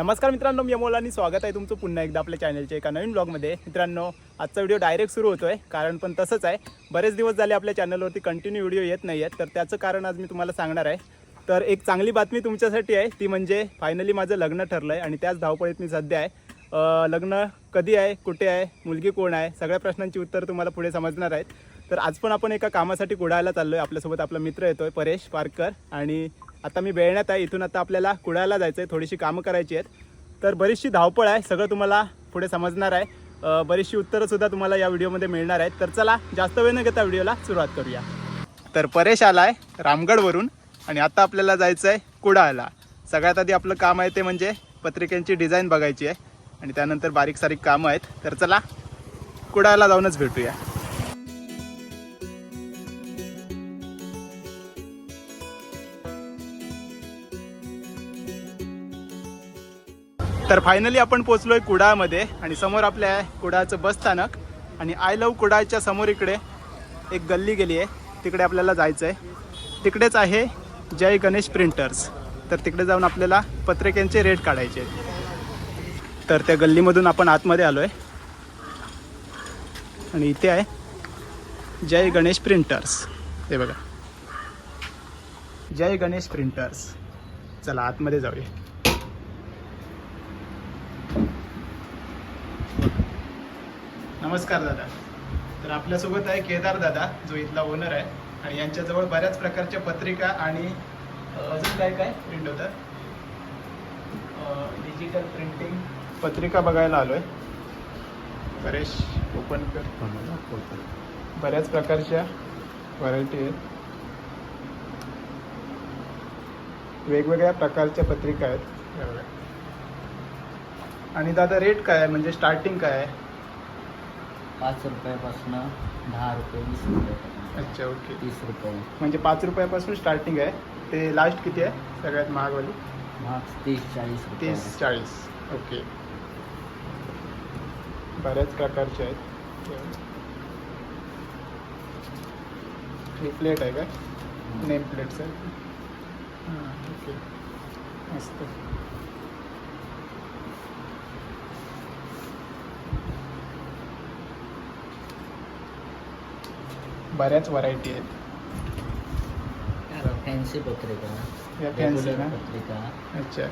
नमस्कार मित्रांनो मी अमोल आणि स्वागत आहे तुमचं पुन्हा एकदा आपल्या चॅनलच्या एका नवीन ब्लॉगमध्ये मित्रांनो आजचा व्हिडिओ डायरेक्ट सुरू होतो आहे कारण पण तसंच आहे. बरेच दिवस झाले आपल्या चॅनलवरती कंटिन्यू व्हिडिओ येत नाही आहेत तर त्याचं कारण आज मी तुम्हाला सांगणार आहे. तर एक चांगली बातमी तुमच्यासाठी आहे ती म्हणजे फायनली माझं लग्न ठरलं आहे आणि त्याच धावपळीत मी सध्या आहे. लग्न कधी आहे कुठे आहे मुलगी कोण आहे सगळ्या प्रश्नांची उत्तर तुम्हाला पुढे समजणार आहेत. तर आज पण आपण एका कामासाठी कुडायला चाललो आहे आपल्यासोबत आपला मित्र येतो आहे परेश पारकर आणि आता मी बेळण्यात आहे इथून आता आपल्याला कुडाळला जायचं आहे थोडीशी कामं करायची आहेत. तर बरीचशी धावपळ आहे सगळं तुम्हाला पुढे समजणार आहे. बरीचशी उत्तरंसुद्धा तुम्हाला या व्हिडिओमध्ये मिळणार आहेत. तर चला जास्त वेळ न घेता व्हिडिओला सुरुवात करूया. तर परेश आला आहे रामगडवरून आणि आता आपल्याला जायचं आहे कुडाळला. सगळ्यात आधी आपलं काम आहे ते म्हणजे पत्रिकांची डिझाईन बघायची आहे. आणि त्यानंतर बारीक सारीक कामं आहेत. तर चला कुडाळला जाऊनच भेटूया. तर फायनली आपण पोचलोय कुडाळमध्ये आणि समोर आपल्या आहे कुडाळचं बस स्थानक आणि आय लव कुडाळच्या समोर इकडे एक गल्ली गेली आहे. तिकडे आपल्याला जायचं आहे तिकडेच आहे जय गणेश प्रिंटर्स तर तिकडे जाऊन आपल्याला पत्रिकांचे रेट काढायचे तर त्या गल्लीमधून आपण आतमध्ये आलो आहे आणि इथे आहे जय गणेश प्रिंटर्स हे बघा. जय गणेश प्रिंटर्स चला आतमध्ये जाऊया. नमस्कार दादा. तर आपल्यासोबत आहे केदार दादा जो इथला ओनर आहे. आणि यांच्याजवळ बऱ्याच प्रकारच्या पत्रिका आणि अजून काय काय प्रिंट होतं? डिजिटल प्रिंटिंग पत्रिका बघायला आलो आहे परेश ओपन कर बऱ्याच प्रकारच्या व्हरायटी आहेत. वेगवेगळ्या प्रकारच्या पत्रिका आहेत. हे. आणि दादा रेट काय आहे? म्हणजे स्टार्टिंग काय आहे? पाच रुपयापासून दहा रुपये वीस रुपये अच्छा ओके. तीस रुपये. म्हणजे पाच रुपयापासून स्टार्टिंग आहे. ते लास्ट किती आहे? सगळ्यात महागवाली? मार्क्स तीस चाळीस रुपये. तीस चाळीस. ओके. बऱ्याच प्रकारचे आहेत. ही प्लेट आहे का? नेम प्लेट्स आहे हां ओके. मस्त. बऱ्याच व्हरायटी आहेत. फॅन्सी पत्रिका. या फॅन्सी ना पत्रिका. अच्छा.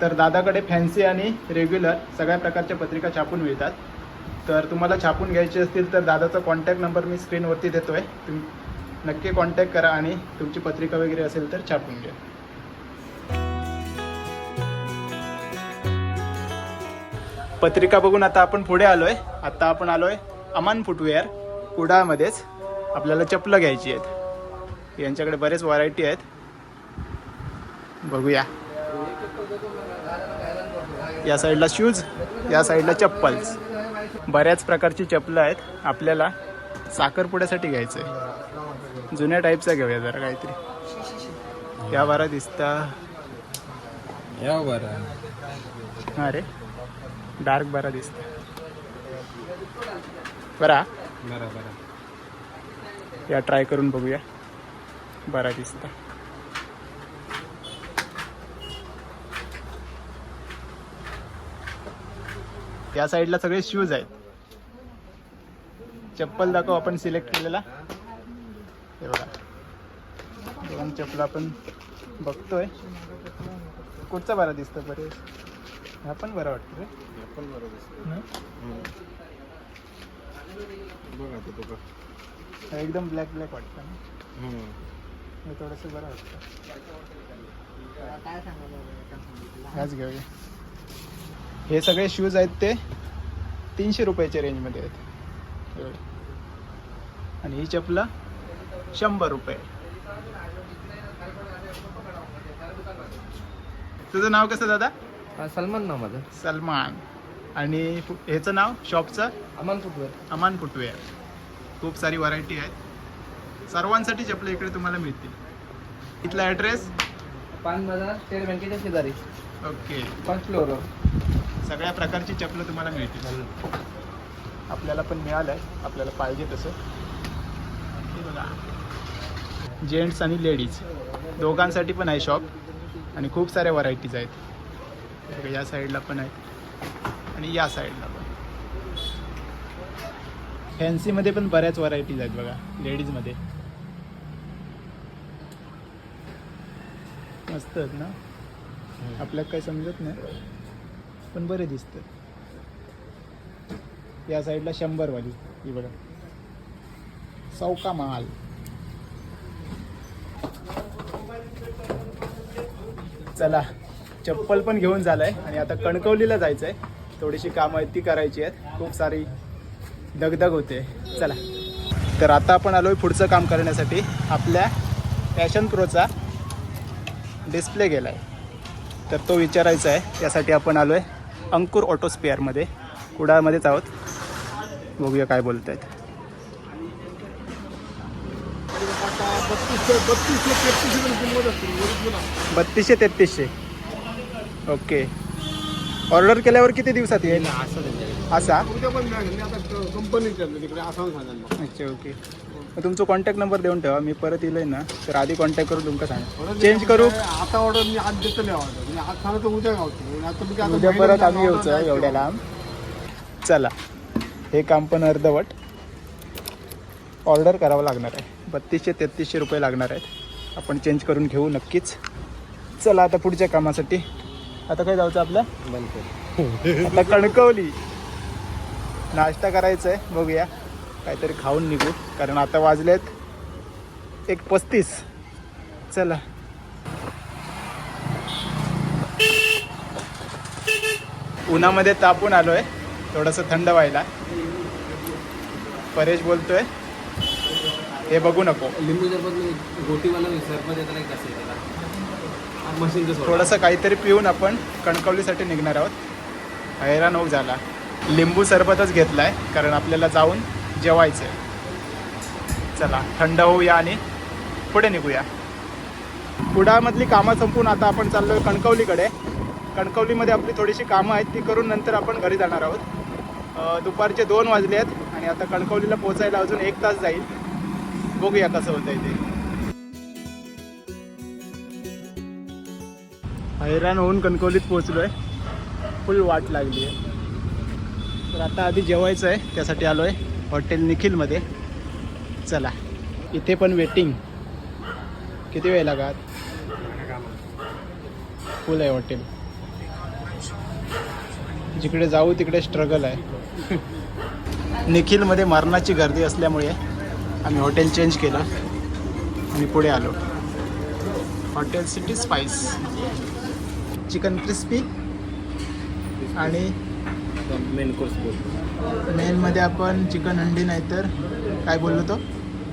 तर दादाकडे फॅन्सी आणि रेग्युलर सगळ्या प्रकारच्या पत्रिका छापून मिळतात. तर तुम्हाला छापून घ्यायची असतील तर दादाचा कॉन्टॅक्ट नंबर मी स्क्रीनवरती देतो आहे तुम्ही नक्की कॉन्टॅक्ट करा आणि तुमची पत्रिका वगैरे असेल तर छापून घ्या. पत्रिका बघून आता आपण पुढे आलोय. आता आपण आलोय अमान फुटवेअर. कुडाळमध्येच आपल्याला चपलं घ्यायची आहेत. यांच्याकडे बरेच व्हरायटी आहेत. बघूया. या साईडला शूज या साईडला चप्पल्स. बऱ्याच प्रकारची चपलं आहेत. आपल्याला साखरपुड्यासाठी घ्यायचं आहे जुन्या टाईपचा घेऊया जरा काहीतरी. या बारा दिसता. या बरं हा रे डार्क बारा दिसता. बरा बरं बरं या ट्राय करून बघूया. बरा दिसता. या साईडला सगळे शूज आहेत. चप्पल दाखव आपण सिलेक्ट केलेला. हे बघा. दोन चप्पल आपण बघतोय. कुठचा बरा दिसतो बरे? हा पण बरा वाटतो रे. पण बरं दिसतं? बघा ते बघा. एकदम ब्लॅक ब्लॅक वाटतं ना? हे थोडंसं बरं वाटतं. काय सांगायला ह्याच घेऊया हे सगळे शूज आहेत ते तीनशे रुपयाच्या रेंजमध्ये आहेत. आणि ही चपला शंभर रुपये. तुझं नाव कसं दादा? सलमान नाव माझं. सलमान. आणि ह्याचं नाव? शॉपचं अमान फुटवेअर अमान फुटवेअर खूप सारी व्हरायटी आहेत. सर्वांसाठी चपले इकडे तुम्हाला मिळतील. इथला ॲड्रेस पान बाजार स्टेट बँकेच्या शेजारी. ओके. फर्स्ट फ्लोअरवर. सगळ्या प्रकारची चपलं तुम्हाला मिळतील. आपल्याला पण मिळालं आहे आपल्याला पाहिजे तसं. हे बघा. जेंट्स आणि लेडीज दोघांसाठी पण आहे शॉप आणि खूप साऱ्या व्हरायटीज आहेत. या साईडला पण आहे. आणि या साईडला पण. फॅन्सीमध्ये पण बऱ्याच व्हरायटीज आहेत बघा लेडीजमध्ये मस्त आहेत ना? आपल्याला काही समजत नाही पण बरे दिसतात. या साईडला शंभरवाली ही बघा. चौका माल चला चप्पल पण घेऊन झालंय आणि आता कणकवलीला जायचंय. थोडीशी कामं आहेत ती करायची आहेत. खूप सारी दगदग होते. चला. तर आता आपण आलोय पुढचं काम करण्यासाठी. आपल्या पॅशन प्रोचा डिस्प्ले गेलाय. तर तो विचारायचा आहे. त्यासाठी आपण आलोय अंकुर ऑटो स्पेअरमध्ये कुडाळमध्येच आहोत. बघूया काय बोलत आहेत बत्तीसशे तेहतीसशे. ओके. ऑर्डर केल्यावर किती दिवसात येईल? असा अच्छा ओके. मग तुमचा कॉन्टॅक्ट नंबर देऊन ठेवा मी परत येईल ना. तर आधी कॉन्टॅक्ट करून तुमका सांग. चेंज करू? आता ऑर्डर मी आज देतो नाही ऑर्डर मी आज सांगतो उद्या गावतो. आता मी काय आता उद्या परत आम्ही येऊचं. एवढ्या लांब. चला. हे काम पण अर्धवट. ऑर्डर करावं लागणार आहे. बत्तीसशे तेहतीसशे रुपये लागणार आहेत. आपण चेंज करून घेऊ नक्कीच. चला आता पुढच्या कामासाठी. आता काय जायचं आपलं? आता कणकवली. नाश्ता करायचा आहे बघूया. काहीतरी खाऊन निघू कारण आता वाजलेत एक पस्तीस. चला. उन्हामध्ये तापून आलोय थोडंसं थंड व्हायला. परेश बोलतोय हे बघू नको. लिंबू सरबत गोटीवाला सरबत येतं नाही कसं त्याला मशीनचं थोडंसं काहीतरी पिऊन आपण कणकवलीसाठी निघणार आहोत. हैराण होऊ झाला. लिंबू सरबतच घेतला आहे कारण आपल्याला जाऊन जेवायचं आहे चला थंड होऊया आणि पुढे निघूया. कुडामधली कामं संपून आता आपण चाललो आहे कणकवलीकडे. कणकवलीमध्ये आपली थोडीशी कामं आहेत ती करून नंतर आपण घरी जाणार आहोत. दुपारचे दोन वाजले आहेत आणि आता कणकवलीला पोचायला अजून एक तास जाईल. बघूया कसं होतंय ते. हैराण होऊन कणकवलीत पोहोचलो आहे फुल वाट लागली आहे तर आता आधी जेवायचं आहे त्यासाठी आलो आहे हॉटेल निखिलमध्ये. चला इथे पण वेटिंग किती वेळ लागत फुल आहे हॉटेल जिकडे जाऊ तिकडे स्ट्रगल आहे. निखिलमध्ये मरणाची गर्दी असल्यामुळे आम्ही हॉटेल चेंज केलं आणि पुढे आलो. Hotel city spice chicken crispy आणि मेन कोर्स बोल. मेनमध्ये आपण चिकन हंडी नाही तर काय बोललो तो?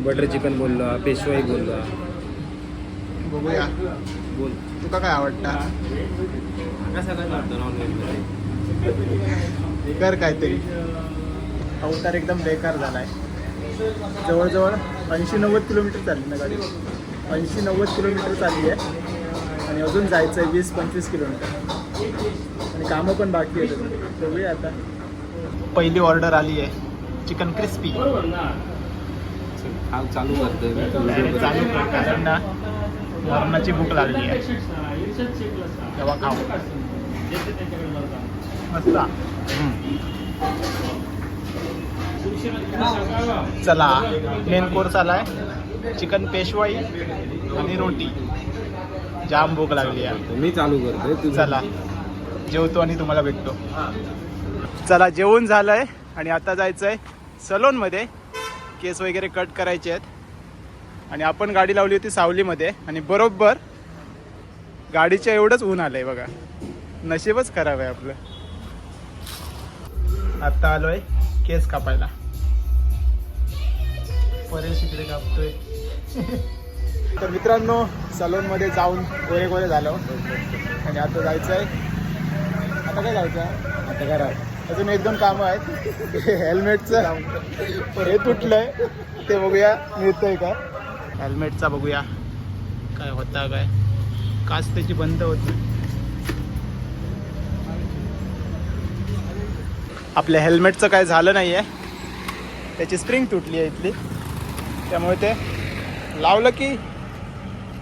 बटर चिकन बोललो पेशवाई बोललो. बघूया. बोल. तुका काय आवडता? कर काहीतरी. अवतार एकदम बेकार झाला आहे जवळजवळ ऐंशी नव्वद किलोमीटर चालली ना गाडी. ऐंशी नव्वद किलोमीटर चालली आहे. आणि अजून जायचं आहे वीस पंचवीस किलोमीटर. आणि कामं पण बाकी आहेत बघूया आता. पहिली ऑर्डर आली आहे. चिकन क्रिस्पी हा चालू करतोय चालू कारण ना मरणाची भूक लागली आहे. तेव्हा खाऊ. मस्त. चला मेन कोर्स आलाय. चिकन पेशवाई आणि रोटी. जाम भूक लागली आहे. मी चालू करतोय. तू चला. जेवतो आणि तुम्हाला भेटतो. चला जेवण झालंय आणि आता जायचंय सलोनमध्ये. केस वगैरे कट करायचे आहेत. आणि आपण गाडी लावली होती सावलीमध्ये आणि बरोबर गाडीच्या एवढंच ऊन आलंय बघा. नशीबच खराब आहे आपलं. आता आलोय केस कापायला. परेश इकडे कापतोय. तर मित्रांनो सलूनमध्ये जाऊन गोरे गोरे झालो. आणि आता जायचं आहे आता काय जायचं आता घरात अजून एक दोन कामं आहेत. हेल्मेटचं हे तुटलंय. ते बघूया मिळतंय का? हेल्मेटचा बघूया. काय होता काय? काच त्याची बंद होती आपल्या हेल्मेटचं काय झालं नाही आहे त्याची स्प्रिंग तुटली आहे इथली. त्यामुळे ते लावलं की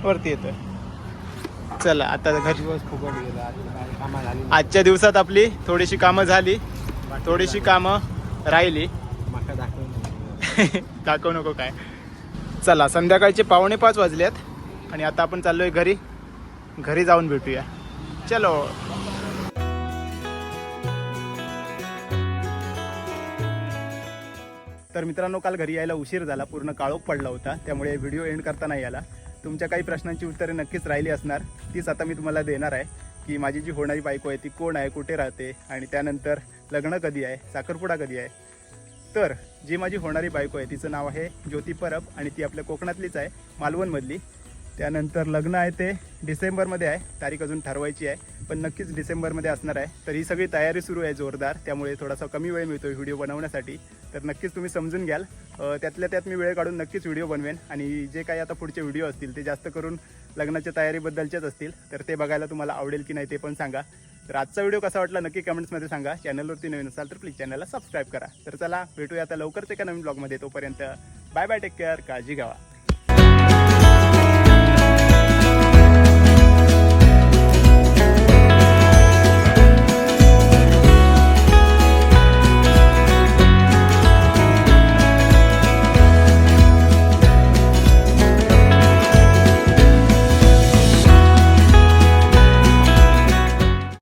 वरती येतं चला आता घरी. फुकट गेला कामा झाली आजच्या दिवसात आपली थोडीशी कामं झाली थोडीशी कामं राहिली. माका दाखवू नको काय. चला संध्याकाळचे पावणे पाच वाजलेत आणि आता आपण चाललोय घरी. घरी जाऊन भेटूया. चलो. तर मित्रांनो काल घरी यायला उशीर झाला पूर्ण काळोख पडला होता त्यामुळे व्हिडिओ एंड करता नाही आला. तुमच्या काही प्रश्नांची उत्तरे नक्कीच राहिली असणार. तीच आता मी तुम्हाला देणार आहे की माझी जी होणारी बायको आहे ती कोण आहे कुठे राहते आणि त्यानंतर लग्न कधी आहे साखरपुडा कधी आहे. तर जी माझी होणारी बायको आहे तिचं नाव आहे ज्योती परब आणि ती आपल्या कोकणातलीच आहे मालवणमधली. त्यानंतर लग्न आहे ते डिसेंबरमध्ये आहे. तारीख अजून ठरवायची आहे. पण नक्कीच डिसेंबरमध्ये असणार आहे. तर ही सगळी तयारी सुरू आहे जोरदार. त्यामुळे थोडासा कमी वेळ मिळतो व्हिडिओ बनवण्यासाठी. तर नक्कीच तुम्ही समजून घ्याल. त्यातल्या त्यात मी वेळ काढून नक्कीच व्हिडिओ बनवेन. आणि जे काही आता पुढचे व्हिडिओ असतील ते जास्त करून लग्नाच्या तयारीबद्दलचेच असतील. तर ते बघायला तुम्हाला आवडेल की नाही ते पण सांगा. तर आजचा व्हिडिओ कसा वाटला नक्की कमेंट्समध्ये सांगा. चॅनलवरती नवीन असाल तर प्लीज चॅनलला सबस्क्राईब करा. तर चला भेटूया आता लवकरच एका नवीन ब्लॉगमध्ये. तोपर्यंत बाय बाय टेक केअर काळजी घ्यावा.